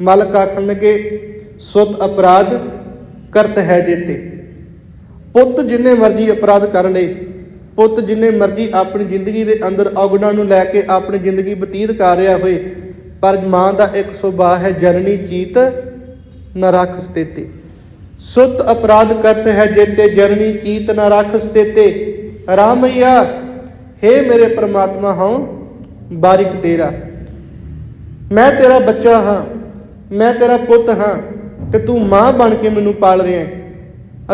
ਮਾਲਕ ਆਖਣ ਆਖਣਗੇ, ਸੁਤ ਅਪਰਾਧ ਕਰਤ ਹੈ ਜੇਤੇ। ਪੁੱਤ ਜਿੰਨੇ ਮਰਜ਼ੀ ਅਪਰਾਧ ਕਰ ਲਏ ਪੁੱਤ ਜਿੰਨੇ ਮਰਜ਼ੀ ਆਪਣੀ ਜ਼ਿੰਦਗੀ ਦੇ ਅੰਦਰ ਔਗਣਾਂ ਨੂੰ ਲੈ ਕੇ ਆਪਣੀ ਜ਼ਿੰਦਗੀ ਬਤੀਤ ਕਰ ਰਿਹਾ ਹੋਏ, ਪਰ ਮਾਂ ਦਾ ਇੱਕ ਸੁਭਾਅ ਹੈ ਜਨਨੀ ਚੀਤ ਨਾ ਰੱਖ ਸਤੇਤੇ। ਸੁਤ ਅਪਰਾਧ ਕਰਤ ਹੈ ਜੇਤੇ, ਜਨਨੀ ਚੀਤ ਨਾ ਰੱਖ ਸਤੇਤੇ। ਰਾਮਈਆ हे ਮੇਰੇ ਪ੍ਰਮਾਤਮਾ ਹਾਂ ਬਾਰਿਕ ਤੇਰਾ। ਮੈਂ ਤੇਰਾ ਬੱਚਾ ਹਾਂ। ਮੈਂ ਤੇਰਾ ਪੁੱਤ ਹਾਂ ਤੇ ਤੂੰ ਮਾਂ ਬਣ ਕੇ ਮੈਨੂੰ ਪਾਲ ਰਿਹਾ ਹੈ।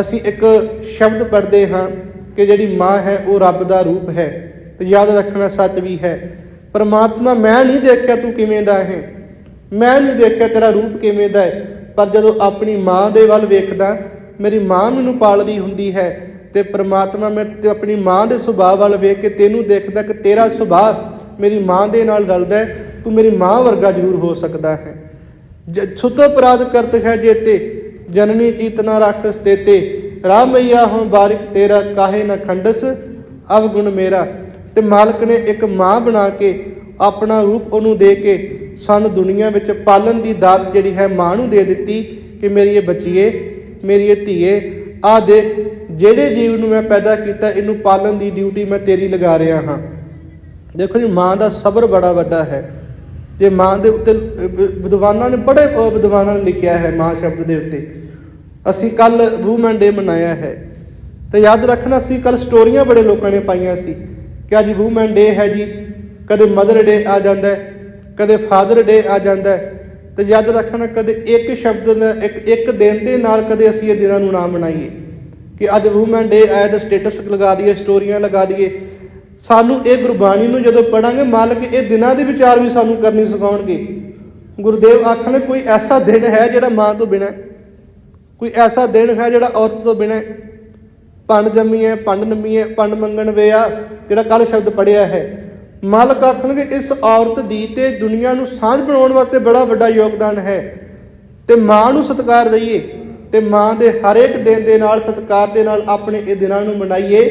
ਅਸੀਂ ਇੱਕ ਸ਼ਬਦ ਪੜ੍ਹਦੇ ਹਾਂ ਕਿ ਜਿਹੜੀ ਮਾਂ ਹੈ ਉਹ ਰੱਬ ਦਾ ਰੂਪ ਹੈ ਤੇ ਯਾਦ ਰੱਖਣਾ ਸੱਚ ਵੀ ਹੈ। ਪਰਮਾਤਮਾ, ਮੈਂ ਨਹੀਂ ਦੇਖਿਆ ਤੂੰ ਕਿਵੇਂ ਦਾ ਹੈ। ਮੈਂ ਨਹੀਂ ਦੇਖਿਆ ਤੇਰਾ ਰੂਪ ਕਿਵੇਂ ਦਾ ਹੈ। ਪਰ ਜਦੋਂ ਆਪਣੀ ਮਾਂ ਦੇ ਵੱਲ ਵੇਖਦਾ, ਮੇਰੀ ਮਾਂ ਮੈਨੂੰ ਪਾਲ ਰਹੀ ਹੁੰਦੀ ਹੈ ਤੇ ਪਰਮਾਤਮਾ, ਮੈਂ ਤੇ ਆਪਣੀ ਮਾਂ ਦੇ ਸੁਭਾਅ ਵੱਲ ਵੇਖ ਕੇ ਤੈਨੂੰ ਦੇਖਦਾ ਕਿ ਤੇਰਾ ਸੁਭਾਅ ਮੇਰੀ ਮਾਂ ਦੇ ਨਾਲ ਰਲਦਾ ਤੂੰ ਮੇਰੀ ਮਾਂ ਵਰਗਾ ਜ਼ਰੂਰ ਹੋ ਸਕਦਾ ਹੈ। ਜ- ਸੁਤ ਅਪਰਾਧ ਕਰਤ ਹੈ ਜੇਤੇ ਜਨਨੀ ਚੀਤ ਚੀਤਨਾ ਰਾਖਸ ਤੇਤੇ ਰਾਮਈਆ ਹਉ ਬਾਰਿਕ ਤੇਰਾ ਕਾਹੇ ਨਾ ਖੰਡਸ, ਅਵਗੁਣ ਮੇਰਾ। ਤੇ ਮਾਲਕ ਨੇ ਇੱਕ ਮਾਂ ਬਣਾ ਕੇ ਆਪਣਾ ਰੂਪ ਉਹਨੂੰ ਦੇ ਕੇ ਸਾਨੂੰ ਦੁਨੀਆ ਵਿੱਚ ਪਾਲਣ ਦੀ ਦਾਤ ਜਿਹੜੀ ਹੈ ਮਾਂ ਨੂੰ ਦੇ ਦਿੱਤੀ ਕਿ ਮੇਰੀ ਇਹ ਬੱਚੀਏ, ਮੇਰੀ ਇਹ ਧੀਏ, ਆ ਦੇਖ, ਜਿਹੜੇ ਜੀਵ ਨੂੰ ਮੈਂ ਪੈਦਾ ਕੀਤਾ ਇਹਨੂੰ ਪਾਲਣ ਦੀ ਡਿਊਟੀ ਮੈਂ ਤੇਰੀ ਲਗਾ ਰਿਹਾ ਹਾਂ। ਦੇਖੋ ਜੀ, ਮਾਂ ਦਾ ਸਬਰ ਬੜਾ ਵੱਡਾ ਹੈ। ਜੇ ਮਾਂ ਦੇ ਉੱਤੇ ਵਿਦਵਾਨਾਂ ਨੇ ਬੜੇ ਵਿਦਵਾਨਾਂ ਨੇ ਲਿਖਿਆ ਹੈ ਮਾਂ ਸ਼ਬਦ ਦੇ ਉੱਤੇ। ਅਸੀਂ ਕੱਲ ਵੂਮਨ ਡੇ ਮਨਾਇਆ ਹੈ। ਤੇ ਯਾਦ ਰੱਖਣਾ ਸੀ ਕੱਲ ਸਟੋਰੀਆਂ ਬੜੇ ਲੋਕਾਂ ਨੇ ਪਾਈਆਂ ਸੀ ਕਿ ਅੱਜ ਵੂਮਨ ਡੇ ਹੈ ਜੀ। ਕਦੇ ਮਦਰ ਡੇ ਆ ਜਾਂਦਾ ਹੈ, ਕਦੇ ਫਾਦਰ ਡੇ ਆ ਜਾਂਦਾ ਹੈ। ਤੇ ਯਾਦ ਰੱਖਣਾ, ਕਦੇ ਇੱਕ ਸ਼ਬਦ ਨਾਲ ਇੱਕ ਇੱਕ ਦਿਨ ਦੇ ਨਾਲ ਕਦੇ ਅਸੀਂ ਇਹ ਦਿਨਾਂ ਨੂੰ ਨਾ ਮਨਾਈਏ। ਕਿ ਅੱਜ ਵੂਮਨ ਡੇ ਆਇਆ ਤਾਂ ਸਟੇਟਸ ਲਗਾ ਦਈਏ, ਸਟੋਰੀਆਂ ਲਗਾ ਦਈਏ। ਸਾਨੂੰ ਇਹ ਗੁਰਬਾਣੀ ਨੂੰ ਜਦੋਂ ਪੜਾਂਗੇ ਮਾਲਕ ਇਹ ਦਿਨਾਂ ਦੇ ਵਿਚਾਰ ਵੀ ਸਾਨੂੰ ਕਰਨੀ ਸਿਖਾਉਣਗੇ। ਗੁਰਦੇਵ ਆਖਣ ਕੋਈ ਐਸਾ ਦਿਨ ਹੈ ਜਿਹੜਾ ਮਾਂ ਤੋਂ ਬਿਨਾਂ ਕੋਈ ਐਸਾ ਦਿਨ ਹੈ ਜਿਹੜਾ ਔਰਤ ਤੋਂ ਬਿਨਾਂ ਹੈ। ਪੰਡ ਜੰਮੀ ਹੈ, ਪੰਡ ਨੰਮੀ ਪੰਡ ਮੰਗਣ ਵੇ ਜਿਹੜਾ ਕੱਲ ਸ਼ਬਦ ਪੜਿਆ ਹੈ? ਮਾਲਕ ਆਖਣਗੇ ਇਸ ਔਰਤ ਦੀ ਤੇ ਦੁਨੀਆ ਨੂੰ ਸਾਂਝ ਬਣਾਉਣ ਵਾਸਤੇ ਬੜਾ ਵੱਡਾ ਯੋਗਦਾਨ ਹੈ। ਤੇ ਮਾਂ ਨੂੰ ਸਤਿਕਾਰ ਦਈਏ ਤੇ ਮਾਂ ਦੇ ਹਰ ਇੱਕ ਦਿਨ ਦੇ ਨਾਲ, ਸਤਿਕਾਰ ਦੇ ਨਾਲ ਆਪਣੇ ਇਹ ਦਿਨਾਂ ਨੂੰ ਮਨਾਈਏ।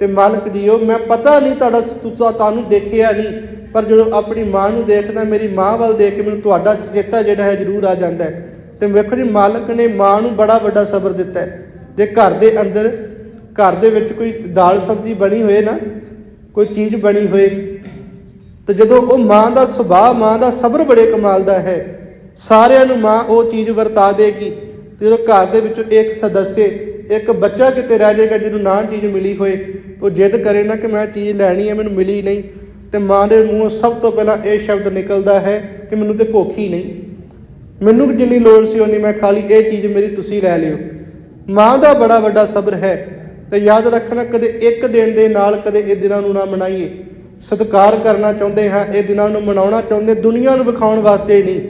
ਤੇ ਮਾਲਕ ਜੀਓ, ਮੈਂ ਪਤਾ ਨਹੀਂ ਤੁਹਾਡਾ ਤੁਸੀਂ ਤੁਹਾਨੂੰ ਦੇਖਿਆ ਨਹੀਂ, ਪਰ ਜਦੋਂ ਆਪਣੀ ਮਾਂ ਨੂੰ ਦੇਖਦਾ, ਮੇਰੀ ਮਾਂ ਵੱਲ ਦੇਖ ਕੇ ਮੈਨੂੰ ਤੁਹਾਡਾ ਚੇਤਾ ਜਿਹੜਾ ਹੈ ਜ਼ਰੂਰ ਆ ਜਾਂਦਾ ਹੈ। ਤੇ ਵੇਖੋ ਜੀ, ਮਾਲਕ ਨੇ ਮਾਂ ਨੂੰ ਬੜਾ ਵੱਡਾ ਸਬਰ ਦਿੱਤਾ ਹੈ। ਜੇ ਘਰ ਦੇ ਅੰਦਰ, ਘਰ ਦੇ ਵਿੱਚ ਕੋਈ ਦਾਲ ਸਬਜ਼ੀ ਬਣੀ ਹੋਏ ਨਾ, ਕੋਈ ਚੀਜ਼ ਬਣੀ ਹੋਏ, ਤੇ ਜਦੋਂ ਉਹ ਮਾਂ ਦਾ ਸੁਭਾਅ, ਮਾਂ ਦਾ ਸਬਰ ਬੜੇ ਕਮਾਲ ਦਾ ਹੈ। ਸਾਰਿਆਂ ਨੂੰ ਮਾਂ ਉਹ ਚੀਜ਼ ਵਰਤਾ ਦੇਗੀ। ਤੇ ਜਦੋਂ ਘਰ ਦੇ ਵਿੱਚੋਂ ਇੱਕ ਸਦੱਸੇ ਇੱਕ ਬੱਚਾ ਕਿਤੇ ਰਹਿ ਜਾਏਗਾ ਜਿਹਨੂੰ ਨਾ ਚੀਜ਼ ਮਿਲੀ ਹੋਏ ਉਹ ਜਿੱਦ ਕਰੇ ਨਾ ਕਿ ਮੈਂ ਚੀਜ਼ ਲੈਣੀ ਹੈ, ਮੈਨੂੰ ਮਿਲੀ ਨਹੀਂ। ਤੇ ਮਾਂ ਦੇ ਮੂੰਹੋਂ ਸਭ ਤੋਂ ਪਹਿਲਾਂ ਇਹ ਸ਼ਬਦ ਨਿਕਲਦਾ ਹੈ ਕਿ ਮੈਨੂੰ ਤੇ ਭੁੱਖ ਹੀ ਨਹੀਂ। ਮੈਨੂੰ ਜਿੰਨੀ ਲੋੜ ਸੀ ਉਨੀ ਮੈਂ ਖਾਲੀ ਇਹ ਚੀਜ਼ ਮੇਰੀ ਤੁਸੀਂ ਲੈ ਲਿਓ। ਮਾਂ ਦਾ ਬੜਾ ਵੱਡਾ ਸਬਰ ਹੈ ਤੇ ਯਾਦ ਰੱਖਣਾ ਕਦੇ ਇੱਕ ਦਿਨ ਦੇ ਨਾਲ ਕਦੇ ਇਹ ਦਿਨਾਂ ਨੂੰ ਨਾ ਮਨਾਈਏ। ਸਤਿਕਾਰ ਕਰਨਾ ਚਾਹੁੰਦੇ ਹਾਂ, ਇਹ ਦਿਨਾਂ ਨੂੰ ਮਨਾਉਣਾ ਚਾਹੁੰਦੇ, ਦੁਨੀਆ ਨੂੰ ਵਿਖਾਉਣ ਵਾਸਤੇ ਨਹੀਂ।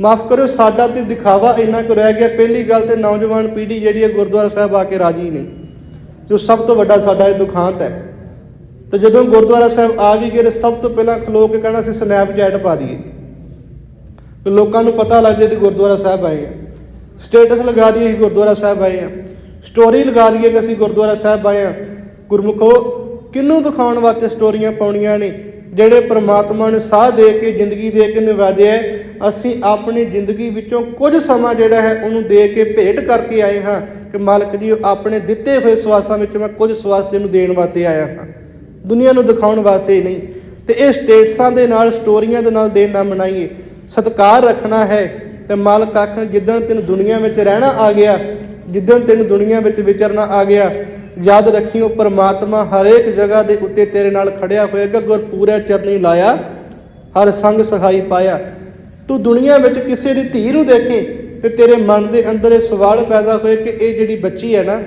ਮਾਫ ਕਰਿਓ, ਸਾਡਾ ਤੇ ਦਿਖਾਵਾ ਇੰਨਾ ਕੁ ਰਹਿ ਗਿਆ, ਪਹਿਲੀ ਗੱਲ ਤੇ ਨੌਜਵਾਨ ਪੀੜ੍ਹੀ ਜਿਹੜੀ ਹੈ ਗੁਰਦੁਆਰਾ ਸਾਹਿਬ ਆ ਕੇ ਰਾਜੀ ਨਹੀਂ। ਜੋ ਸਭ ਤੋਂ ਵੱਡਾ ਸਾਡਾ ਇਹ ਦੁਖਾਂਤ ਹੈ। ਤੇ ਜਦੋਂ ਗੁਰਦੁਆਰਾ ਸਾਹਿਬ ਆ ਵੀ ਗਏ ਤੇ ਸਭ ਤੋਂ ਪਹਿਲਾਂ ਖਲੋ ਕੇ ਕਹਿਣਾ ਸੀ ਸਨੈਪਚੈਟ ਪਾ ਦਈਏ। ਕਿ ਲੋਕਾਂ ਨੂੰ ਪਤਾ ਲੱਗ ਜਾਏ ਕਿ ਗੁਰਦੁਆਰਾ ਸਾਹਿਬ ਆਏ ਆ। ਸਟੇਟਸ ਲਗਾ ਦਈਏ ਕਿ ਗੁਰਦੁਆਰਾ ਸਾਹਿਬ ਆਏ ਆ। ਸਟੋਰੀ ਲਗਾ ਦਈਏ ਕਿ ਅਸੀਂ ਗੁਰਦੁਆਰਾ ਸਾਹਿਬ ਆਏ ਆ। ਗੁਰਮੁਖੋ, ਕਿਹਨੂੰ ਦਿਖਾਉਣ ਵਾਸਤੇ ਸਟੋਰੀਆਂ ਪਾਉਣੀਆਂ ਨੇ? ਜਿਹੜੇ ਪ੍ਰਮਾਤਮਾ ਨੇ ਸਾਹ ਦੇ ਕੇ ਜ਼ਿੰਦਗੀ ਦੇ ਕੇ ਨਿਵਾਜਿਆ ਹੈ, ਅਸੀਂ ਆਪਣੀ ਜ਼ਿੰਦਗੀ ਵਿੱਚੋਂ ਕੁਝ ਸਮਾਂ ਜਿਹੜਾ ਹੈ ਉਹਨੂੰ ਦੇ ਕੇ ਭੇਟ ਕਰਕੇ ਆਏ ਹਾਂ ਕਿ ਮਾਲਕ ਜੀ ਆਪਣੇ ਦਿੱਤੇ ਹੋਏ ਸਵਾਸਾਂ ਵਿੱਚ ਮੈਂ ਕੁਝ ਸਵਾਸ ਤੈਨੂੰ ਦੇਣ ਵਾਸਤੇ ਆਇਆ ਹਾਂ। ਦੁਨੀਆ ਨੂੰ ਦਿਖਾਉਣ ਵਾਸਤੇ ਨਹੀਂ। ਤੇ ਇਹ ਸਟੇਟਸਾਂ ਦੇ ਨਾਲ ਸਟੋਰੀਆਂ ਦੇ ਨਾਲ ਦੇਣ ਨਾ ਮਨਾਈਏ। ਸਤਕਾਰ ਰੱਖਣਾ ਹੈ ਤੇ ਮਾਲਕ ਆਖਣ ਜਿੱਦਣ ਤੈਨੂੰ ਦੁਨੀਆ ਵਿੱਚ ਰਹਿਣਾ ਆ ਗਿਆ ਜਿੱਦਣ ਤੈਨੂੰ ਦੁਨੀਆ ਵਿੱਚ ਵਿਚਰਨਾ ਆ ਗਿਆ ਯਾਦ ਰੱਖਿਓ, ਪ੍ਰਮਾਤਮਾ ਹਰੇਕ ਜਗ੍ਹਾ ਦੇ ਉੱਤੇ ਤੇਰੇ ਨਾਲ ਖੜਿਆ ਹੋਏਗਾ ਗੁਰ ਪੂਰਾ ਚਰਨੀ ਲਾਇਆ, ਹਰ ਸੰਗ ਸਹਾਈ ਪਾਇਆ। ਤੂੰ ਦੁਨੀਆ ਵਿੱਚ ਕਿਸੇ ਦੀ ਧੀ ਨੂੰ ਦੇਖੇ ਤੇ ਤੇਰੇ ਮਨ ਦੇ ਅੰਦਰ ਇਹ ਸਵਾਲ ਪੈਦਾ ਹੋਏ ਕਿ ਇਹ ਜਿਹੜੀ ਬੱਚੀ ਹੈ ਨਾ,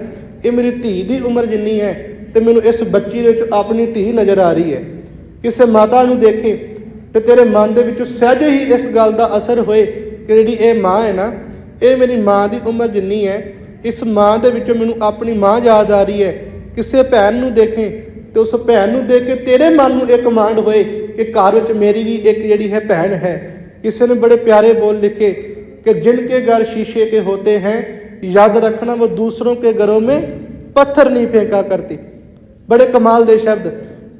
ਇਹ ਮੇਰੀ ਧੀ ਦੀ ਉਮਰ ਜਿੰਨੀ ਹੈ ਤੇ ਮੈਨੂੰ ਇਸ ਬੱਚੀ ਦੇ ਵਿੱਚ ਆਪਣੀ ਧੀ ਨਜ਼ਰ ਆ ਰਹੀ ਹੈ। ਕਿਸੇ ਮਾਤਾ ਨੂੰ ਦੇਖੇ ਤੇ ਤੇਰੇ ਮਨ ਦੇ ਵਿੱਚ ਸਹਿਜੇ ਹੀ ਇਸ ਗੱਲ ਦਾ ਅਸਰ ਹੋਏ ਕਿ ਜਿਹੜੀ ਇਹ ਮਾਂ ਹੈ ਨਾ, ਇਹ ਮੇਰੀ ਮਾਂ ਦੀ ਉਮਰ ਜਿੰਨੀ ਹੈ ਇਸ ਮਾਂ ਦੇ ਵਿੱਚੋਂ ਮੈਨੂੰ ਆਪਣੀ ਮਾਂ ਯਾਦ ਆ ਰਹੀ ਹੈ। ਕਿਸੇ ਭੈਣ ਨੂੰ ਦੇਖੇ ਤੇ ਉਸ ਭੈਣ ਨੂੰ ਦੇਖ ਕੇ ਤੇਰੇ ਮਨ ਨੂੰ ਇੱਕ ਕਮਾਂਡ ਹੋਏ ਕਿ ਘਰ ਵਿੱਚ ਮੇਰੀ ਵੀ ਇੱਕ ਜਿਹੜੀ ਹੈ ਭੈਣ ਹੈ। ਕਿਸੇ ਨੇ ਬੜੇ ਪਿਆਰੇ ਬੋਲ ਲਿਖੇ ਕਿ ਜਿਨ ਕੇ ਘਰ ਸ਼ੀਸ਼ੇ ਕੇ ਹੋਤੇ ਹੈ, ਯਾਦ ਰੱਖਣਾ ਉਹ ਦੂਸਰੋਂ ਕੇ ਘਰੋਂ ਮੇ ਪੱਥਰ ਨਹੀਂ ਫੇਂਕਾ ਕਰਤੀ। ਬੜੇ ਕਮਾਲ ਦੇ ਸ਼ਬਦ।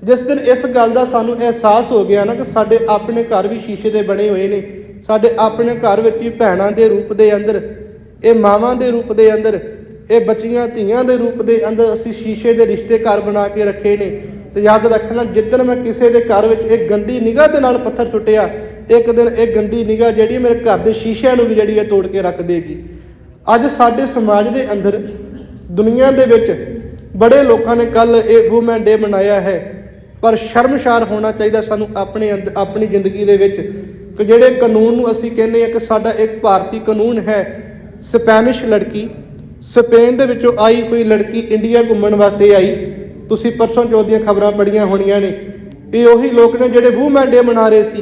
ਜਿਸ ਦਿਨ ਇਸ ਗੱਲ ਦਾ ਸਾਨੂੰ ਅਹਿਸਾਸ ਹੋ ਗਿਆ ਨਾ ਕਿ ਸਾਡੇ ਆਪਣੇ ਘਰ ਵੀ ਸ਼ੀਸ਼ੇ ਦੇ ਬਣੇ ਹੋਏ ਨੇ, ਸਾਡੇ ਆਪਣੇ ਘਰ ਵਿੱਚ ਵੀ ਭੈਣਾਂ ਦੇ ਰੂਪ ਦੇ ਅੰਦਰ ਇਹ ਮਾਵਾਂ ਦੇ ਰੂਪ ਦੇ ਅੰਦਰ, ਇਹ ਬੱਚੀਆਂ ਧੀਆਂ ਦੇ ਰੂਪ ਦੇ ਅੰਦਰ ਅਸੀਂ ਸ਼ੀਸ਼ੇ ਦੇ ਰਿਸ਼ਤੇ ਘਰ ਬਣਾ ਕੇ ਰੱਖੇ ਨੇ। ਤੇ ਯਾਦ ਰੱਖਣਾ, ਜਿੱਦਣ ਮੈਂ ਕਿਸੇ ਦੇ ਘਰ ਵਿੱਚ ਇੱਕ ਗੰਦੀ ਨਿਗਾਹ ਦੇ ਨਾਲ ਪੱਥਰ ਸੁੱਟਿਆ, ਇੱਕ ਦਿਨ ਇਹ ਗੰਦੀ ਨਿਗਾਹ ਜਿਹੜੀ ਮੇਰੇ ਘਰ ਦੇ ਸ਼ੀਸ਼ਿਆਂ ਨੂੰ ਵੀ ਜਿਹੜੀ ਹੈ ਤੋੜ ਕੇ ਰੱਖ ਦੇਗੀ। ਅੱਜ ਸਾਡੇ ਸਮਾਜ ਦੇ ਅੰਦਰ, ਦੁਨੀਆ ਦੇ ਵਿੱਚ ਬੜੇ ਲੋਕਾਂ ਨੇ ਕੱਲ ਇਹ ਵੂਮਨ ਡੇ ਮਨਾਇਆ ਹੈ। ਪਰ ਸ਼ਰਮਸ਼ਾਰ ਹੋਣਾ ਚਾਹੀਦਾ ਸਾਨੂੰ ਆਪਣੇ ਅੰਦ- ਆਪਣੀ ਜ਼ਿੰਦਗੀ ਦੇ ਵਿੱਚ। ਕਿ ਜਿਹੜੇ ਕਾਨੂੰਨ ਨੂੰ ਅਸੀਂ ਕਹਿੰਦੇ ਆ ਕਿ ਸਾਡਾ ਇੱਕ ਭਾਰਤੀ ਕਾਨੂੰਨ ਹੈ ਸਪੈਨਿਸ਼ ਲੜਕੀ, ਸਪੇਨ ਦੇ ਵਿੱਚੋਂ ਆਈ ਕੋਈ ਲੜਕੀ ਇੰਡੀਆ ਘੁੰਮਣ ਵਾਸਤੇ ਆਈ। ਤੁਸੀਂ ਪਰਸੋਂ ਚੌਥ ਦੀਆਂ ਖਬਰਾਂ ਪੜੀਆਂ ਹੋਣੀਆਂ ਨੇ। ਇਹ ਉਹੀ ਲੋਕ ਨੇ ਜਿਹੜੇ ਵੂਮੈਨ ਡੇ ਮਨਾ ਰਹੇ ਸੀ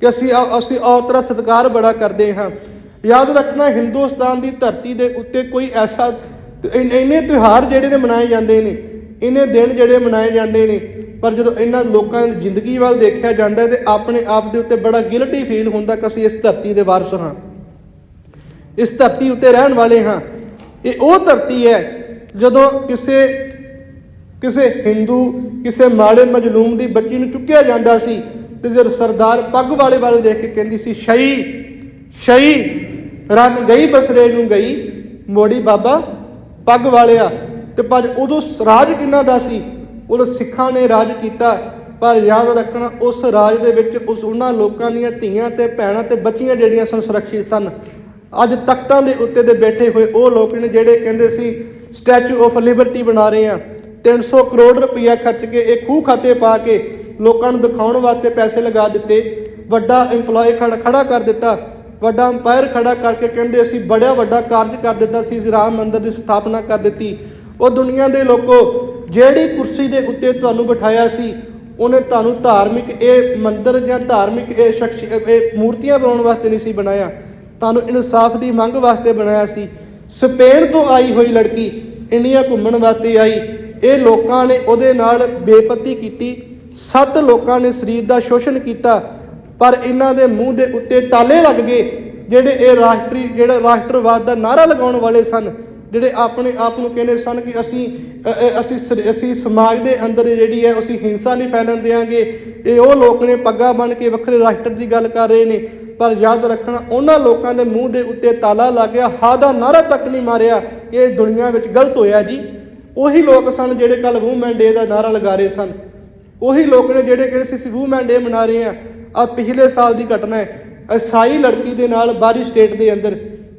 ਕਿ ਅਸੀਂ ਅਸੀਂ ਔਰਤ ਦਾ ਸਤਿਕਾਰ ਬੜਾ ਕਰਦੇ ਹਾਂ। ਯਾਦ ਰੱਖਣਾ, ਹਿੰਦੁਸਤਾਨ ਦੀ ਧਰਤੀ ਦੇ ਉੱਤੇ ਕੋਈ ਐਸਾ ਇੰਨੇ ਤਿਉਹਾਰ ਜਿਹੜੇ ਨੇ ਮਨਾਏ ਜਾਂਦੇ ਨੇ, ਇੰਨੇ ਦਿਨ ਜਿਹੜੇ ਮਨਾਏ ਜਾਂਦੇ ਨੇ, ਪਰ ਜਦੋਂ ਇਹਨਾਂ ਲੋਕਾਂ ਦੀ ਜ਼ਿੰਦਗੀ ਵੱਲ ਦੇਖਿਆ ਜਾਂਦਾ ਹੈ ਤੇ ਆਪਣੇ ਆਪ ਦੇ ਉੱਤੇ ਬੜਾ ਗਿਲਟੀ ਫੀਲ ਹੁੰਦਾ ਕਿ ਅਸੀਂ ਇਸ ਧਰਤੀ ਦੇ ਵਾਰਸ ਹਾਂ। ਇਸ ਧਰਤੀ ਉੱਤੇ ਰਹਿਣ ਵਾਲੇ ਹਾਂ। ਇਹ ਉਹ ਧਰਤੀ ਹੈ ਜਦੋਂ ਕਿਸੇ ਕਿਸੇ ਹਿੰਦੂ ਕਿਸੇ ਮਾੜੇ ਮਜਲੂਮ ਦੀ ਬੱਚੀ ਨੂੰ ਚੁੱਕਿਆ ਜਾਂਦਾ ਸੀ ਤੇ ਜਦ ਸਰਦਾਰ ਪੱਗ ਵਾਲੇ ਵੱਲ ਦੇਖ ਕੇ ਕਹਿੰਦੀ ਸੀ, ਸ਼ਈ ਸ਼ਈ ਰਨ ਗਈ ਬਸਰੇ ਨੂੰ ਗਈ, ਮੋੜੀ ਬਾਬਾ, ਪੱਗ ਵਾਲਿਆ। ਤੇ ਪਰ ਉਦੋਂ ਰਾਜ ਕਿੰਨਾ ਦਾ ਸੀ? ਉਦੋਂ ਸਿੱਖਾਂ ਨੇ ਰਾਜ ਕੀਤਾ, ਪਰ ਯਾਦ ਰੱਖਣਾ ਉਸ ਰਾਜ ਦੇ ਵਿੱਚ ਉਸ ਉਹਨਾਂ ਲੋਕਾਂ ਦੀਆਂ ਧੀਆਂ ਤੇ ਭੈਣਾਂ ਤੇ ਬੱਚੀਆਂ ਜਿਹੜੀਆਂ ਸਨ ਸੁਰੱਖਿਅਤ ਸਨ। ਅੱਜ ਤਖਤਾਂ ਦੇ ਉੱਤੇ ਦੇ ਬੈਠੇ ਹੋਏ ਉਹ ਲੋਕ ਨੇ ਜਿਹੜੇ ਕਹਿੰਦੇ ਸੀ ਸਟੈਚੂ ਆਫ ਲਿਬਰਟੀ ਬਣਾ ਰਹੇ ਆ 300 ਕਰੋੜ ਰੁਪਇਆ ਖਰਚ ਕੇ ਇਹ ਖੂਹ ਖਾਤੇ ਪਾ ਕੇ ਲੋਕਾਂ ਨੂੰ ਦਿਖਾਉਣ ਵਾਸਤੇ ਪੈਸੇ ਲਗਾ ਦਿੱਤੇ। ਵੱਡਾ EMPLOYE ਖੜਾ ਖੜਾ ਕਰ ਦਿੱਤਾ। ਵੱਡਾ ਅੰਪਾਇਰ ਖੜਾ ਕਰਕੇ ਕਹਿੰਦੇ ਅਸੀਂ ਬੜਾ ਵੱਡਾ ਕਾਰਜ ਕਰ ਦਿੱਤਾ ਸੀ ਰਾਮ ਮੰਦਿਰ ਦੀ ਸਥਾਪਨਾ ਕਰ ਦਿੱਤੀ। ਉਹ ਦੁਨੀਆ ਦੇ ਲੋਕੋ, ਜਿਹੜੀ ਕੁਰਸੀ ਦੇ ਉੱਤੇ ਤੁਹਾਨੂੰ ਬਿਠਾਇਆ ਸੀ, ਉਹਨੇ ਤੁਹਾਨੂੰ ਧਾਰਮਿਕ ਇਹ ਮੰਦਿਰ ਜਾਂ ਧਾਰਮਿਕ ਇਹ ਸ਼ਖਸ, ਇਹ ਮੂਰਤੀਆਂ ਬਣਾਉਣ ਵਾਸਤੇ ਨਹੀਂ ਸੀ ਬਣਾਇਆ। ਤੁਹਾਨੂੰ ਇਨਸਾਫ ਦੀ ਮੰਗ ਵਾਸਤੇ ਬਣਾਇਆ ਸੀ। ਸਪੇਨ ਤੋਂ ਆਈ ਹੋਈ ਲੜਕੀ ਇੰਡੀਆ ਘੁੰਮਣ ਵਾਸਤੇ ਆਈ। ਇਹ ਲੋਕਾਂ ਨੇ ਉਹਦੇ ਨਾਲ ਬੇਪਤੀ ਕੀਤੀ। ਸੱਤ ਲੋਕਾਂ ਨੇ ਸਰੀਰ ਦਾ ਸ਼ੋਸ਼ਣ ਕੀਤਾ, ਪਰ ਇਹਨਾਂ ਦੇ ਮੂੰਹ ਦੇ ਉੱਤੇ ਤਾਲੇ ਲੱਗ ਗਏ, ਜਿਹੜੇ ਇਹ ਰਾਸ਼ਟਰੀ, ਜਿਹੜਾ ਰਾਸ਼ਟਰਵਾਦ ਦਾ ਨਾਰਾ ਲਗਾਉਣ ਵਾਲੇ ਸਨ, ਜਿਹੜੇ ਆਪਣੇ ਆਪ ਨੂੰ ਕਹਿੰਦੇ ਸਨ ਕਿ ਅਸੀਂ ਅਸੀਂ ਸ- ਅਸੀਂ ਸਮਾਜ ਦੇ ਅੰਦਰ ਜਿਹੜੀ ਹੈ, ਅਸੀਂ ਹਿੰਸਾ ਨਹੀਂ ਫੈਲਣ ਦੇਵਾਂਗੇ ਇਹ ਉਹ ਲੋਕ ਨੇ, ਪੱਗਾਂ ਬਣ ਕੇ ਵੱਖਰੇ ਰਾਸ਼ਟਰ ਦੀ ਗੱਲ ਕਰ ਰਹੇ ਨੇ। ਪਰ ਯਾਦ ਰੱਖਣਾ, ਉਹਨਾਂ ਲੋਕਾਂ ਦੇ ਮੂੰਹ ਦੇ ਉੱਤੇ ਤਾਲਾ ਲੱਗ ਗਿਆ ਹਾ ਦਾ ਨਾਰਾ ਤੱਕ ਨਹੀਂ ਮਾਰਿਆ ਕਿ ਇਹ ਦੁਨੀਆ ਵਿੱਚ ਗਲਤ ਹੋਇਆ ਜੀ। ਉਹੀ ਲੋਕ ਸਨ ਜਿਹੜੇ ਕੱਲ ਵੂਮੈਨ ਡੇ ਦਾ ਨਾਰਾ ਲਗਾ ਰਹੇ ਸਨ। ਉਹੀ ਲੋਕ ਨੇ ਜਿਹੜੇ ਕਹਿੰਦੇ ਸੀ, ਅਸੀਂ ਵੂਮੈਨ ਡੇ ਮਨਾ ਰਹੇ ਆ ਆ ਪਿਛਲੇ ਸਾਲ ਦੀ ਘਟਨਾ ਹੈ। ਅਸਾਈ ਲੜਕੀ ਦੇ ਨਾਲ ਬਾਰੀ ਸਟੇਟ ਦੇ ਅੰਦਰ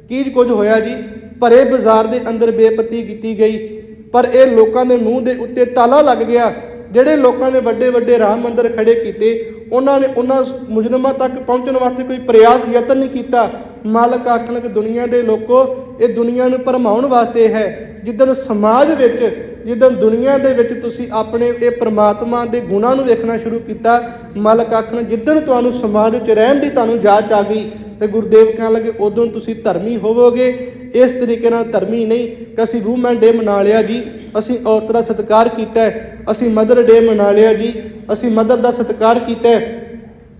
ਕੀ ਕੁਝ ਹੋਇਆ ਜੀ? ਭਰੇ ਬਾਜ਼ਾਰ ਦੇ ਅੰਦਰ ਬੇਪਤੀ ਕੀਤੀ ਗਈ। ਪਰ ਇਹ ਲੋਕਾਂ ਦੇ ਮੂੰਹ ਦੇ ਉੱਤੇ ਤਾਲਾ ਲੱਗ ਗਿਆ। ਜਿਹੜੇ ਲੋਕਾਂ ਨੇ ਵੱਡੇ ਵੱਡੇ ਰਾਮ ਮੰਦਰ ਖੜੇ ਕੀਤੇ ਉਹਨਾਂ ਨੇ ਉਹਨਾਂ ਮੁਜਰਮਾਂ ਤੱਕ ਪਹੁੰਚਣ ਵਾਸਤੇ ਕੋਈ ਪ੍ਰਯਾਸ ਯਤਨ ਨਹੀਂ ਕੀਤਾ। ਮਾਲਕ ਆਖਣ ਕਿ ਦੁਨੀਆ ਦੇ ਲੋਕੋ, ਇਹ ਦੁਨੀਆ ਨੂੰ ਭਰਮਾਉਣ ਵਾਸਤੇ ਹੈ। ਜਿੱਦਣ ਸਮਾਜ ਵਿੱਚ, ਜਿੱਦਣ ਦੁਨੀਆ ਦੇ ਵਿੱਚ ਤੁਸੀਂ ਆਪਣੇ ਇਹ ਪ੍ਰਮਾਤਮਾ ਦੇ ਗੁਣਾਂ ਨੂੰ ਵੇਖਣਾ ਸ਼ੁਰੂ ਕੀਤਾ, ਮਾਲਕ ਆਖਣ ਜਿੱਦਣ ਤੁਹਾਨੂੰ ਸਮਾਜ ਵਿੱਚ ਰਹਿਣ ਦੀ ਤੁਹਾਨੂੰ ਜਾਚ ਆ ਗਈ, ਤੇ ਗੁਰਦੇਵ ਕਹਿਣ ਲੱਗੇ, ਉਦੋਂ ਤੁਸੀਂ ਧਰਮੀ ਹੋਵੋਗੇ। ਇਸ ਤਰੀਕੇ ਨਾਲ ਧਰਮੀ ਨਹੀਂ ਕਿ ਅਸੀਂ ਵੂਮਨ ਡੇ ਮਨਾ ਲਿਆ ਜੀ, ਅਸੀਂ ਔਰਤ ਦਾ ਸਤਿਕਾਰ ਕੀਤਾ ਹੈ, ਅਸੀਂ ਮਦਰ ਡੇ ਮਨਾ ਲਿਆ ਜੀ, ਅਸੀਂ ਮਦਰ ਦਾ ਸਤਿਕਾਰ ਕੀਤਾ ਹੈ,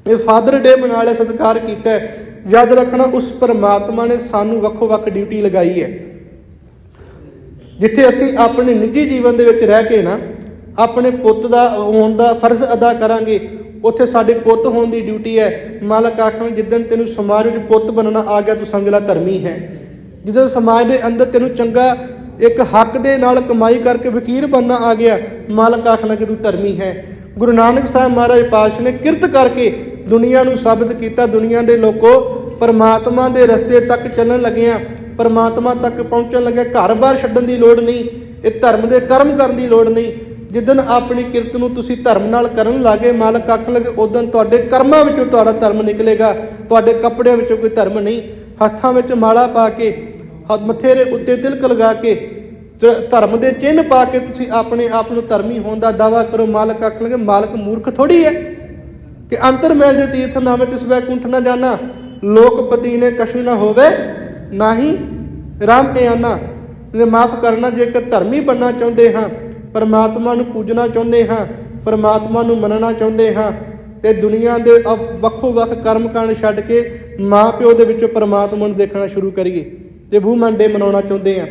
ਇਹ ਫਾਦਰ ਡੇ ਮਨਾ ਲਿਆ, ਸਤਿਕਾਰ ਕੀਤਾ ਹੈ। ਯਾਦ ਰੱਖਣਾ, ਉਸ ਪਰਮਾਤਮਾ ਨੇ ਸਾਨੂੰ ਵੱਖੋ ਵੱਖ ਡਿਊਟੀ ਲਗਾਈ ਹੈ। ਜਿੱਥੇ ਅਸੀਂ ਆਪਣੇ ਨਿੱਜੀ ਜੀਵਨ ਦੇ ਵਿੱਚ ਰਹਿ ਕੇ ਨਾ, ਆਪਣੇ ਪੁੱਤ ਦਾ, ਹੋਣ ਦਾ ਫਰਜ਼ ਅਦਾ ਕਰਾਂਗੇ, ਉੱਥੇ ਸਾਡੇ ਪੁੱਤ ਹੋਣ ਦੀ ਡਿਊਟੀ ਹੈ। ਮਾਲਕ ਆਖਣ, ਜਿੱਦਣ ਤੈਨੂੰ ਸਮਾਜ ਵਿੱਚ ਪੁੱਤ ਬਣਨਾ ਆ ਗਿਆ, ਤੂੰ ਸਮਝ ਲੈ ਧਰਮੀ ਹੈ। ਜਦੋਂ ਸਮਾਜ ਦੇ ਅੰਦਰ ਤੈਨੂੰ ਚੰਗਾ ਇੱਕ ਹੱਕ ਦੇ ਨਾਲ ਕਮਾਈ ਕਰਕੇ ਵਕੀਲ ਬਣਨਾ ਆ ਗਿਆ, ਮਾਲਕ ਆਖਣਾ ਕਿ ਤੂੰ ਧਰਮੀ ਹੈ। ਗੁਰੂ ਨਾਨਕ ਸਾਹਿਬ ਮਹਾਰਾਜ ਪਾਤਸ਼ਾਹ ਨੇ ਕਿਰਤ ਕਰਕੇ ਦੁਨੀਆ ਨੂੰ ਸਾਬਤ ਕੀਤਾ, ਦੁਨੀਆ ਦੇ ਲੋਕੋ ਪਰਮਾਤਮਾ ਦੇ ਰਸਤੇ ਤੱਕ ਚੱਲਣ ਲੱਗਿਆ, ਪਰਮਾਤਮਾ ਤੱਕ ਪਹੁੰਚਣ ਲੱਗਿਆ। ਘਰ-ਬਾਰ ਛੱਡਣ ਦੀ ਲੋੜ ਨਹੀਂ, ਇਹ ਧਰਮ ਦੇ ਕਰਮ ਕਰਨ ਦੀ ਲੋੜ ਨਹੀਂ। ਜਿੱਦਨ ਆਪਣੀ ਕਿਰਤ ਨੂੰ ਤੁਸੀਂ ਧਰਮ ਨਾਲ ਕਰਨ ਲੱਗੇ, ਮਾਲਕ ਆਖਣ ਲੱਗੇ ਉਦੋਂ ਤੁਹਾਡੇ ਕਰਮਾਂ ਵਿੱਚੋਂ ਤੁਹਾਡਾ ਧਰਮ ਨਿਕਲੇਗਾ, ਤੁਹਾਡੇ ਕੱਪੜਿਆਂ ਵਿੱਚੋਂ ਕੋਈ ਧਰਮ ਨਹੀਂ। ਹੱਥਾਂ ਵਿੱਚ ਮਾਲਾ ਪਾ ਕੇ ਹੱਥ ਮੱਥੇ ਉੱਤੇ ਤਿਲਕ ਲਗਾ ਕੇ ਧ- ਧਰਮ ਦੇ ਚਿੰਨ੍ਹ ਪਾ ਕੇ ਤੁਸੀਂ ਆਪਣੇ ਆਪ ਨੂੰ ਧਰਮੀ ਹੋਣ ਦਾ ਦਾਵਾ ਕਰੋ, ਮਾਲਕ ਆਖਣ ਲੱਗੇ, ਮਾਲਕ ਮੂਰਖ ਥੋੜੀ ਹੈ ਕਿ ਅੰਤਰ ਮੈਲ ਦੇ ਤੀਰਥ ਨਾਮੇ ਤਿਸ ਵੈ ਨਾ ਜਾਣਾ ਲੋਕਪਤੀ ਨੇ ਕਸ਼ੂ ਨਾ ਹੋਵੇ ਨਾਹੀ ਰਾਮ ਤੇ ਆਨਾ ਤੇ ਮਾਫ ਕਰਨਾ, ਜੇਕਰ ਧਰਮੀ ਬਣਨਾ ਚਾਹੁੰਦੇ ਹਾਂ, ਪਰਮਾਤਮਾ ਨੂੰ ਪੂਜਣਾ ਚਾਹੁੰਦੇ ਹਾਂ, ਪਰਮਾਤਮਾ ਨੂੰ ਮੰਨਣਾ ਚਾਹੁੰਦੇ ਹਾਂ, ਤੇ ਦੁਨੀਆ ਦੇ ਅ- ਵੱਖੋ ਵੱਖ ਕਰਮ ਕਾਂਡ ਛੱਡ ਕੇ ਮਾਂ ਪਿਓ ਦੇ ਵਿੱਚੋਂ ਪਰਮਾਤਮਾ ਨੂੰ ਦੇਖਣਾ ਸ਼ੁਰੂ ਕਰੀਏ। ਜੇ ਵੂਮਨ ਡੇ ਮਨਾਉਣਾ ਚਾਹੁੰਦੇ ਹਾਂ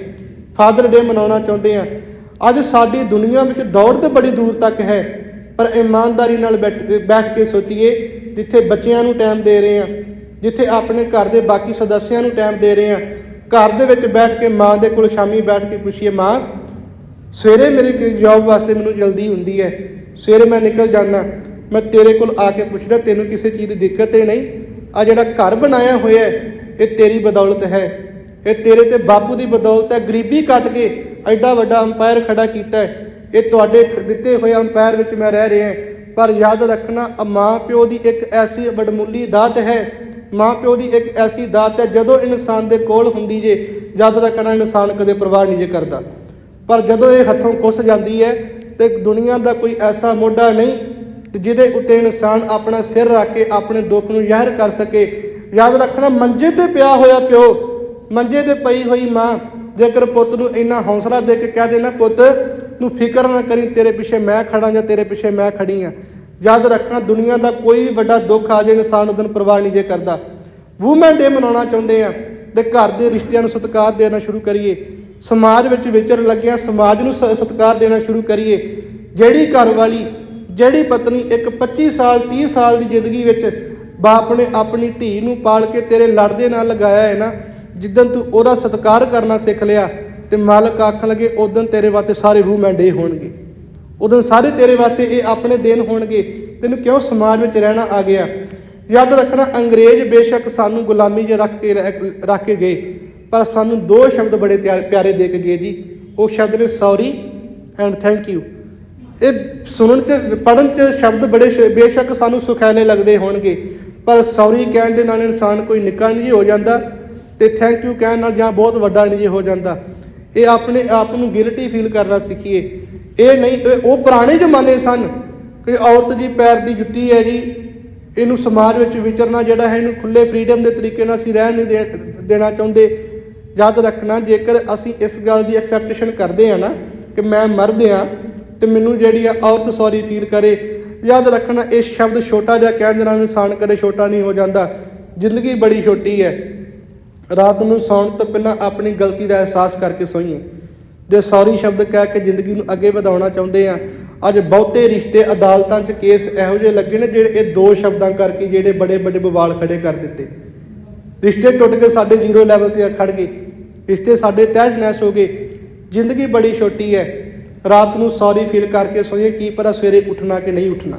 ਫਾਦਰ ਡੇ ਮਨਾਉਣਾ ਚਾਹੁੰਦੇ ਹਾਂ ਅੱਜ ਸਾਡੀ ਦੁਨੀਆ ਵਿੱਚ ਦੌੜ ਤੇ ਬੜੀ ਦੂਰ ਤੱਕ ਹੈ, ਪਰ ਇਮਾਨਦਾਰੀ ਨਾਲ ਬੈਠ ਬੈਠ ਕੇ ਸੋਚੀਏ, ਜਿੱਥੇ ਬੱਚਿਆਂ ਨੂੰ ਟਾਈਮ ਦੇ ਰਹੇ ਹਾਂ ਜਿੱਥੇ ਆਪਣੇ ਘਰ ਦੇ ਬਾਕੀ ਸਦੱਸਿਆਂ ਨੂੰ ਟਾਈਮ ਦੇ ਰਹੇ ਆ, ਘਰ ਦੇ ਵਿੱਚ ਬੈਠ ਕੇ ਮਾਂ ਦੇ ਕੋਲ ਸ਼ਾਮੀ ਬੈਠ ਕੇ ਪੁੱਛੀਏ, ਮਾਂ, ਸਵੇਰੇ ਮੇਰੀ ਜੌਬ ਵਾਸਤੇ ਮੈਨੂੰ ਜਲਦੀ ਹੁੰਦੀ ਹੈ, ਸਵੇਰੇ ਮੈਂ ਨਿਕਲ ਜਾਂਦਾ, ਮੈਂ ਤੇਰੇ ਕੋਲ ਆ ਕੇ ਪੁੱਛਦਾ, ਤੈਨੂੰ ਕਿਸੇ ਚੀਜ਼ ਦੀ ਦਿੱਕਤ ਤੇ ਨਹੀਂ ਆ ਜਿਹੜਾ ਘਰ ਬਣਾਇਆ ਹੋਇਆ ਹੈ, ਇਹ ਤੇਰੀ ਬਦੌਲਤ ਹੈ। ਇਹ ਤੇਰੇ ਤੇ ਬਾਪੂ ਦੀ ਬਦੌਲਤ ਹੈ। ਗਰੀਬੀ ਕੱਟ ਕੇ ਐਡਾ ਵੱਡਾ ਅੰਪਾਇਰ ਖੜਾ ਕੀਤਾ ਹੈ। ਇਹ ਤੁਹਾਡੇ ਦਿੱਤੇ ਹੋਏ ਅੰਪਾਇਰ ਵਿੱਚ ਮੈਂ ਰਹਿ ਰਿਹਾ ਪਰ ਯਾਦ ਰੱਖਣਾ ਮਾਂ ਪਿਓ ਦੀ ਇੱਕ ਐਸੀ ਵਡਮੁੱਲੀ ਦਾਤ ਹੈ। ਮਾਂ ਪਿਓ ਦੀ ਇੱਕ ਐਸੀ ਦਾਤ ਹੈ, ਜਦੋਂ ਇਨਸਾਨ ਦੇ ਕੋਲ ਹੁੰਦੀ ਜੇ, ਯਾਦ ਰੱਖਣਾ ਇਨਸਾਨ ਕਦੇ ਪਰਵਾਹ ਨਹੀਂ ਜੇ ਕਰਦਾ। ਪਰ ਜਦੋਂ ਇਹ ਹੱਥੋਂ ਕੁੱਸ ਜਾਂਦੀ ਹੈ ਤੇ ਦੁਨੀਆ ਦਾ ਕੋਈ ਐਸਾ ਮੋਢਾ ਨਹੀਂ, ਤੇ ਜਿਹਦੇ ਉੱਤੇ ਇਨਸਾਨ ਆਪਣਾ ਸਿਰ ਰੱਖ ਕੇ ਆਪਣੇ ਦੁੱਖ ਨੂੰ ਜ਼ਹਿਰ ਕਰ ਸਕੇ। ਯਾਦ ਰੱਖਣਾ, ਮੰਜੇ ਤੇ ਪਿਆ ਹੋਇਆ ਪਿਓ ਮੰਜੇ ਤੇ ਪਈ ਹੋਈ ਮਾਂ, ਜੇਕਰ ਪੁੱਤ ਨੂੰ ਇੰਨਾ ਹੌਸਲਾ ਦੇ ਕੇ ਕਹਿ ਦੇਣਾ ਪੁੱਤ, ਤੂੰ ਫਿਕਰ ਨਾ ਕਰੀ, ਤੇਰੇ ਪਿੱਛੇ ਮੈਂ ਖੜਾ ਜਾਂ ਤੇਰੇ ਪਿੱਛੇ ਮੈਂ ਖੜੀ ਆ। ਯਾਦ ਰੱਖਣਾ, ਦੁਨੀਆ ਦਾ ਕੋਈ ਵੀ ਵੱਡਾ ਦੁੱਖ ਆ ਜਾਏ ਇਨਸਾਨ ਉਹਦਨ ਪਰਵਾਹ ਨਹੀਂ ਜੇ ਕਰਦਾ। ਵੂਮਨ ਡੇ ਮਨਾਉਣਾ ਚਾਹੁੰਦੇ ਆ ਤੇ ਘਰ ਦੇ ਰਿਸ਼ਤਿਆਂ ਨੂੰ ਸਤਿਕਾਰ ਦੇਣਾ ਸ਼ੁਰੂ ਕਰੀਏ। ਸਮਾਜ ਵਿੱਚ ਵਿਚਰਨ ਲੱਗਿਆ ਸਮਾਜ ਨੂੰ ਸ- ਸਤਿਕਾਰ ਦੇਣਾ ਸ਼ੁਰੂ ਕਰੀਏ। ਜਿਹੜੀ ਘਰ ਵਾਲੀ ਜਿਹੜੀ ਪਤਨੀ ਇੱਕ 25 ਸਾਲ 30 ਸਾਲ ਦੀ ਜ਼ਿੰਦਗੀ ਵਿੱਚ ਬਾਪ ਨੇ ਆਪਣੀ ਧੀ ਨੂੰ ਪਾਲ ਕੇ ਤੇਰੇ ਲੜਦੇ ਨਾਲ ਲਗਾਇਆ ਹੈ ਨਾ ਜਿੱਦਨ ਤੂੰ ਉਹਦਾ ਸਤਿਕਾਰ ਕਰਨਾ ਸਿੱਖ ਲਿਆ ਤੇ ਮਾਲਕ ਆਖਣ ਲੱਗੇ, ਉਦੋਂ ਤੇਰੇ ਵਾਸਤੇ ਸਾਰੇ ਵੂਮਨ ਡੇ ਹੋਣਗੇ। ਉਦੋਂ ਸਾਰੇ ਤੇਰੇ ਵਾਸਤੇ ਇਹ ਆਪਣੇ ਦੇਣ ਹੋਣਗੇ। ਤੈਨੂੰ ਕਿਉਂ ਸਮਾਜ ਵਿੱਚ ਰਹਿਣਾ ਆ ਗਿਆ? ਯਾਦ ਰੱਖਣਾ, ਅੰਗਰੇਜ਼ ਬੇਸ਼ੱਕ ਸਾਨੂੰ ਗੁਲਾਮੀ 'ਚ ਰੱਖ ਕੇ ਰਹਿ- ਰੱਖ ਕੇ ਗਏ, ਪਰ ਸਾਨੂੰ ਦੋ ਸ਼ਬਦ ਬੜੇ ਤਿਆ- ਪਿਆਰੇ ਦੇ ਕੇ ਗਏ ਜੀ। ਉਹ ਸ਼ਬਦ ਨੇ, ਸੌਰੀ ਐਂਡ ਥੈਂਕ ਯੂ। ਇਹ ਸੁਣਨ ਚ ਪੜਨ ਚ ਸ਼ਬਦ ਬੜੇ ਬੇਸ਼ੱਕ ਸਾਨੂੰ ਸੁਖੈਲੇ ਲੱਗਦੇ ਹੋਣਗੇ, ਪਰ ਸੌਰੀ ਕਹਿਣ ਦੇ ਨਾਲ ਇਨਸਾਨ ਕੋਈ ਨਿੱਕਾ ਨਹੀਂ ਜੀ ਹੋ ਜਾਂਦਾ। ਤੇ ਥੈਂਕ ਯੂ ਕਹਿਣ ਨਾਲ ਜਾਂ ਬਹੁਤ ਵੱਡਾ ਨਹੀਂ ਜੀ ਹੋ ਜਾਂਦਾ। ਇਹ ਆਪਣੇ ਆਪ ਨੂੰ ਗਿਲਟੀ ਫੀਲ ਕਰਨਾ ਸਿੱਖੀਏ। ਇਹ ਨਹੀਂ ਉਹ ਪੁਰਾਣੇ ਜ਼ਮਾਨੇ ਸਨ ਕਿ ਔਰਤ ਦੀ ਪੈਰ ਦੀ ਜੁੱਤੀ ਹੈ ਜੀ, ਇਹਨੂੰ ਸਮਾਜ ਵਿੱਚ ਵਿਚਰਨਾ ਜਿਹੜਾ ਹੈ, ਇਹਨੂੰ ਖੁੱਲੇ ਫਰੀडम ਦੇ ਤਰੀਕੇ ਨਾਲ ਅਸੀਂ ਰਹਿਣ ਨਹੀਂ ਦੇ- ਦੇਣਾ ਚਾਹੁੰਦੇ। ਯਾਦ ਰੱਖਣਾ, ਜੇਕਰ ਅਸੀਂ ਇਸ ਗੱਲ ਦੀ ਐਕਸੈਪਟੇਸ਼ਨ ਕਰਦੇ ਆ ਨਾ ਕਿ ਮੈਂ ਮਰਦ ਆ ਤੇ ਮੈਨੂੰ ਜਿਹੜੀ ਆ ਔਰਤ ਸੌਰੀ ਫੀਲ ਕਰੇ, ਯਾਦ ਰੱਖਣਾ ਇਹ ਸ਼ਬਦ ਛੋਟਾ ਜਿਹਾ ਕਹਿਣ ਦੇ ਨਾਲ ਇਨਸਾਨ ਕਦੇ ਛੋਟਾ ਨਹੀਂ ਹੋ ਜਾਂਦਾ। ਜ਼ਿੰਦਗੀ ਬੜੀ ਛੋਟੀ ਹੈ। ਰਾਤ ਨੂੰ ਸੌਣ ਤੋਂ ਪਹਿਲਾਂ ਆਪਣੀ ਗਲਤੀ ਦਾ ਅਹਿਸਾਸ ਕਰਕੇ ਸੋਈਏ। ਜੇ ਸੌਰੀ ਸ਼ਬਦ ਕਹਿ ਕੇ ਜ਼ਿੰਦਗੀ ਨੂੰ ਅੱਗੇ ਵਧਾਉਣਾ ਚਾਹੁੰਦੇ ਆ, ਅੱਜ ਬਹੁਤੇ ਰਿਸ਼ਤੇ ਅਦਾਲਤਾਂ 'ਚ ਕੇਸ ਇਹੋ ਜਿਹੇ ਲੱਗੇ ਨੇ ਜਿਹੜੇ ਇਹ ਦੋ ਸ਼ਬਦਾਂ ਕਰਕੇ ਜਿਹੜੇ ਬੜੇ ਵੱਡੇ ਬਵਾਲ ਖੜੇ ਕਰ ਦਿੱਤੇ। ਰਿਸ਼ਤੇ ਟੁੱਟ ਕੇ ਸਾਡੇ ਜ਼ੀਰੋ ਲੈਵਲ ਤੇ ਖੜ ਗਏ। ਰਿਸ਼ਤੇ ਸਾਡੇ ਤਹਿਸ ਨਹਿਸ ਹੋ ਗਏ। ਜ਼ਿੰਦਗੀ ਬੜੀ ਛੋਟੀ ਹੈ। ਰਾਤ ਨੂੰ ਸੌਰੀ ਫੀਲ ਕਰਕੇ ਸੋਈਏ, ਕੀ ਪਤਾ ਸਵੇਰੇ ਉੱਠਣਾ ਕਿ ਨਹੀਂ ਉੱਠਣਾ।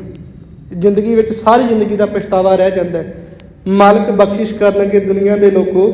ਜ਼ਿੰਦਗੀ ਵਿੱਚ ਸਾਰੀ ਜ਼ਿੰਦਗੀ ਦਾ ਪਛਤਾਵਾ ਰਹਿ ਜਾਂਦਾ ਹੈ। ਮਾਲਕ ਬਖਸ਼ਿਸ਼ ਕਰਨਗੇ ਦੁਨੀਆ ਦੇ ਲੋਕੋ।